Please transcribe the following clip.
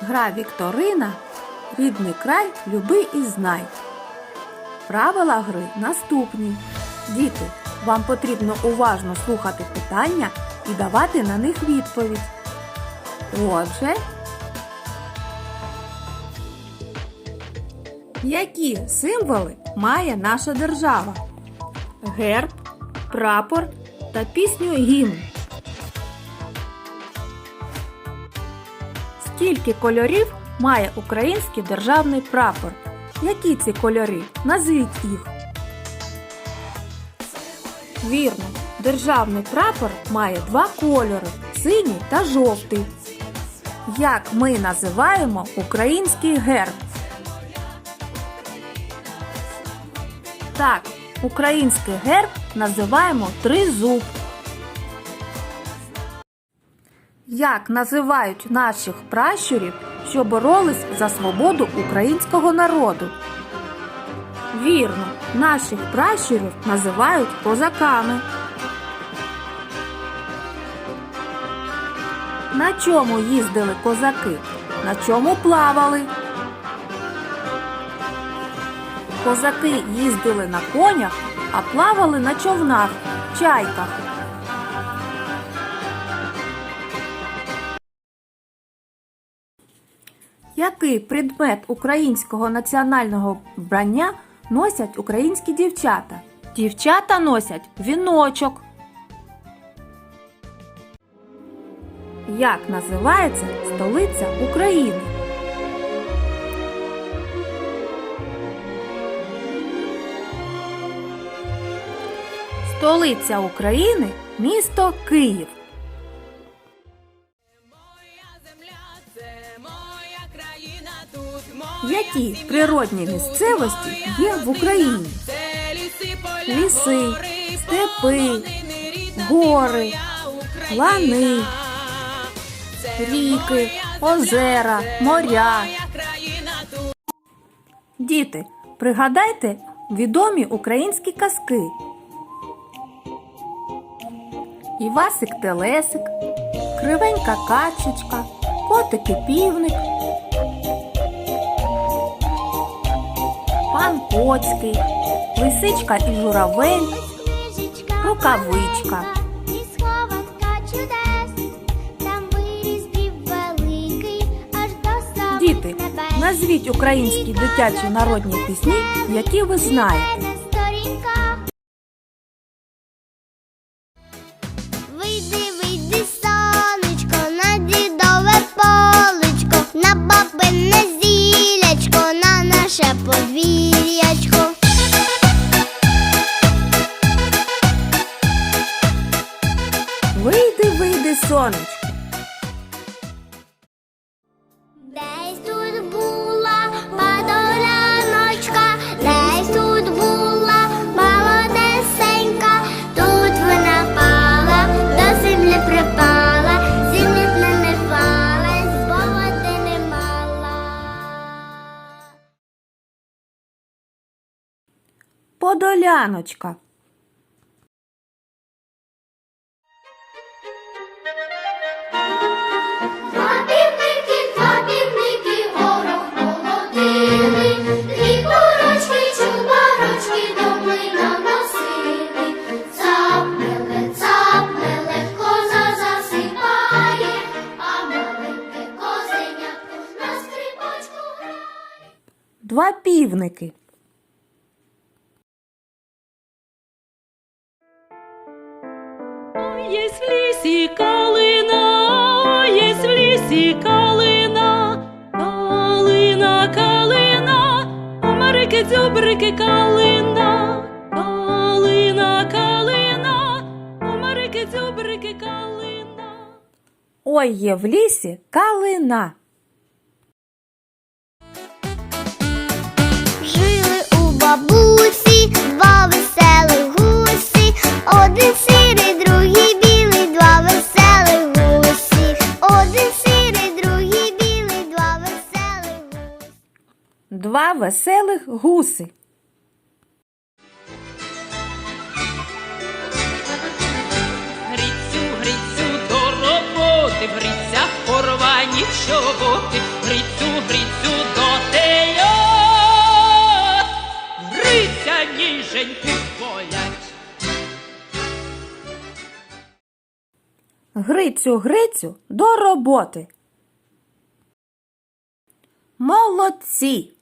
Гра Вікторина Рідний край люби і знай. Правила гри наступні. Діти, вам потрібно уважно слухати питання і давати на них відповідь. Отже, які символи має наша держава? Герб, прапор та пісню гімн. Скільки кольорів має український державний прапор? Які ці кольори? Назвіть їх. Вірно, державний прапор має два кольори синій та жовтий. Як ми називаємо український герб? Так, український герб називаємо тризуб. Як називають наших пращурів, що боролись за свободу українського народу? Вірно, наших пращурів називають козаками. На чому їздили козаки? На чому плавали? Козаки їздили на конях, а плавали на човнах, чайках. Який предмет українського національного вбрання носять українські дівчата? Дівчата носять віночок. Як називається столиця України? Столиця України місто Київ. Які природні місцевості є в Україні? Ліси, степи, гори, лани, ріки, озера, моря. Діти, пригадайте відомі українські казки. Івасик Телесик, Кривенька качечка, Котик і півник, Пан Коцький, Лисичка і журавель, Рукавичка. Діти, назвіть українські дитячі народні пісні, які ви знаєте. Вийди. Десь тут була падоляночка, десь тут була молодесенька, тут вона пала, до землі припала, землі не нервалась, бо води не мала. Подоляночка. Два півники. Есть в лісі калина, есть в лісі калина, калина, калина, омарики, дзюбрики, калина, калина, калина, омарики, дзюбрики, калина. Ой є в лісі калина. Бабусі два веселих гусі, один сірий, другий білий, два веселих гусі, один сірий, другий білий, два веселих гусі. Два веселих гуси. Грицю, грицю, до роботи, в грицях порвані чоботи, болять. Грицю, Грицю, до роботи. Молодці!